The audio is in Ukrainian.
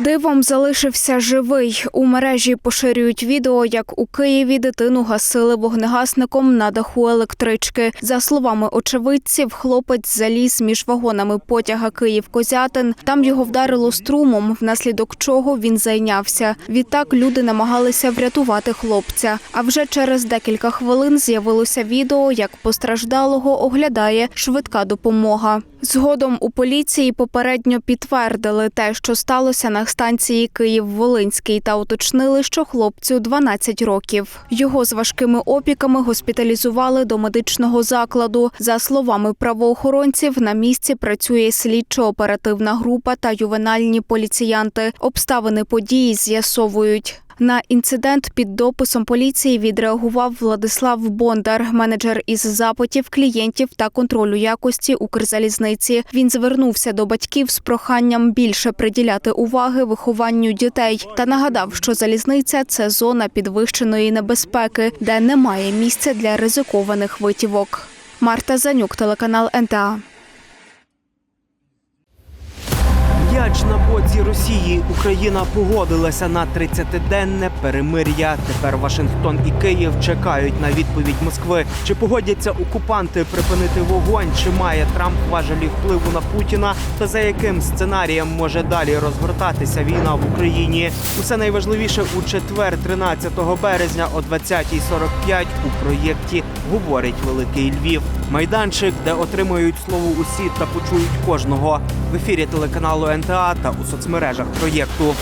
Дивом залишився живий. У мережі поширюють відео, як у Києві дитину гасили вогнегасником на даху електрички. За словами очевидців, хлопець заліз між вагонами потяга Київ-Козятин. Там його вдарило струмом, внаслідок чого він зайнявся. Відтак люди намагалися врятувати хлопця. А вже через декілька хвилин з'явилося відео, як постраждалого оглядає швидка допомога. Згодом у поліції попередньо підтвердили те, що сталося на станції Київ-Волинський, та уточнили, що хлопцю 12 років. Його з важкими опіками госпіталізували до медичного закладу. За словами правоохоронців, на місці працює слідчо-оперативна група та ювенальні поліціянти. Обставини події з'ясовують. На інцидент під дописом поліції відреагував Владислав Бондар, менеджер із запитів клієнтів та контролю якості Укрзалізниці. Він звернувся до батьків з проханням більше приділяти уваги вихованню дітей та нагадав, що залізниця це зона підвищеної небезпеки, де немає місця для ризикованих витівок. Марта Занюк, телеканал НТА. М'яч на боці Росії Україна погодилася на 30-денне перемир'я. Тепер Вашингтон і Київ чекають на відповідь Москви. Чи погодяться окупанти припинити вогонь? Чи має Трамп важелі впливу на Путіна? Та за яким сценарієм може далі розгортатися війна в Україні? Усе найважливіше у четвер, 13 березня о 20.45 у проєкті говорить Великий Львів. Майданчик, де отримують слово усі та почують кожного в ефірі телеканалу НТА та у соцмережах проєкту.